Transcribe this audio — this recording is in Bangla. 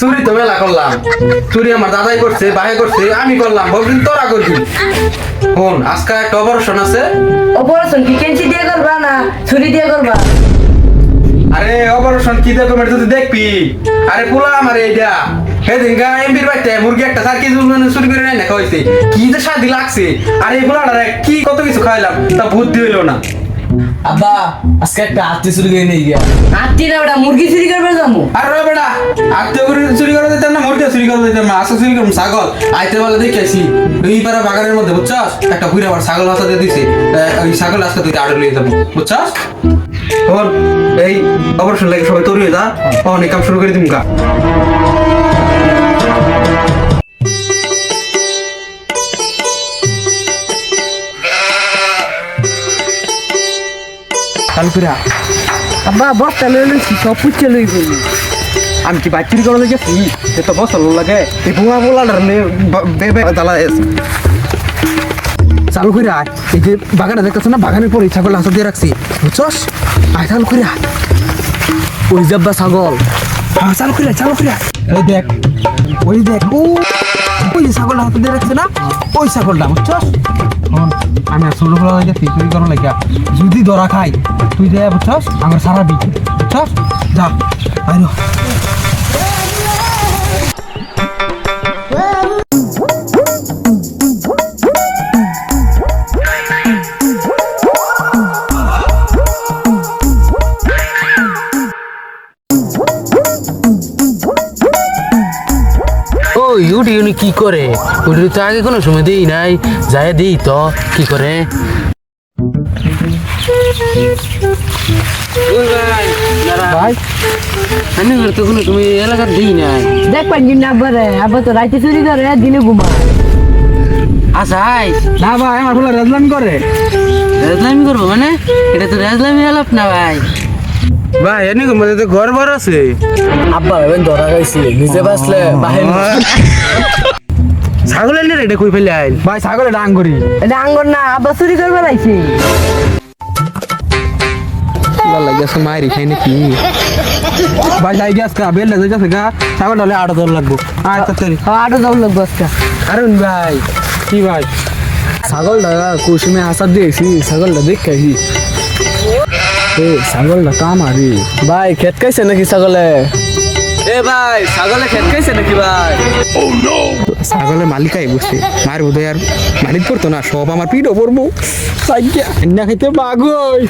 চুরি তো মেলা করলাম। চুরি আমার দাদাই করছে ভাই করছে আমি করলাম বলছিন তোরা করবি। শোন আজকে একটা অপারেশন আছে। অপারেশন কি? কেঞ্চি দিয়ে করবা না ছুরি দিয়ে করবা? আরে অপারেশন কি দেখো মেরে তুই দেখবি। আরে পোলা আমার এইটা সেদিন গা এমবির বাচ্চা মুরগি একটা সার কেজি মানে চুরি করে নেয় না খাওয়াইছে। কি যে স্বাদি লাগছে। আরে এই পোলাটা কি কত কিছু খাইলাম তা বুদ্ধি হইল না। আব্বা আজকে একটা আত্মীয় চুরি করে নিয়ে গিয়া। আত্মীরা ওটা মুরগি চুরি করবে যাব? আরে রে বেটা আত্মীয় চুরি করে দিতাম না মুরগি চুরি করে দিতাম না আসা চুরি করুম ছাগল। আইতে বলে দেখেছি এই পাড়া বাগানের মধ্যে বুঝছস? একটা ঘুরে আবার ছাগল হাতা দিয়ে দিছে ওই ছাগল আজকে তুই আড়ে লিয়ে যাব বুঝছস? ওর এই অপারেশন লাগে সবাই তৈরি হয়ে যা অনেক কাম শুরু করে দিম গা চালু করে আয়। আব্বা বস্তা লই লইছি সব পুচ্ছে লই গেলি। আমি কি বাইক চুরি করে গেছি? সে তো বসল লাগে। এই বুয়া বোলাটার বেবে জ্বালা আছে চালু করে আয় এই যে বাগানে দেখতেছ না বাগানের পরে ছাগল হাসা দিয়ে রাখছি। বুঝছস? আয় চালু করে আয় ওই যাব্বা ছাগল। হ্যাঁ চালু করে চালু করে। এই দেখ ওই দেখ ও। ওই ছাগলটা হাতে দিয়ে রাখছে না, ওই ছাগলটা, বুঝছ? আমি ছোট ছোটবেলা হয়ে করার লাগিয়া যদি ধরা খাই, তুই দেয়া বুঝছস আমার সারা বিচ বুঝছস যা আইনো ইউটি উনি কি করে? ওটি তো আগে কোনো সময় দেই নাই। যায় দেই তো কি করে? ভাই। আমি তো কোনো তুমি এলাকার দেই নাই। দেখ পাঞ্জি না তো রাইতে চুরি করে দিনে ঘুমা আসাই না ভাই আমার ফুলা রেজলাম করে। রেজলামি করব মানে? এটা তো রেজলামি আলাপ না ভাই। ভাই এনে মধ্যে তো ঘর বড় আছে। আব্বা এবার ধরা খাইছি। নিজে বাঁচলে বাহির ছাগল এনে রেডে কই ফেলে আইল? ভাই ছাগলে ডাং করি এটা আঙ্গর না আব্বা চুরি করবে লাইছে লাগে গেছে মারি খাই নাকি? ভাই যাই গ্যাস কা বেল লাগে গেছে গা ছাগল হলে আড়া দর লাগবো। আর তাড়াতাড়ি। আটো যাও লাগবো আজকে। আরুন ভাই কি ভাই? ছাগলটা কুসুমে আসার দিয়েছি ছাগলটা দেখাইছি এ ছাগলটা তো আমারই ভাই খেত খাইছে নাকি ছাগলে এ ভাই ছাগলে খেত খাইছে নাকি ভাই ছাগলের মালিকাই বুঝছে মার বোধহয় আর মালিক পড়তো না সব আমার পিঠও পড়ব না খাইতে বাগই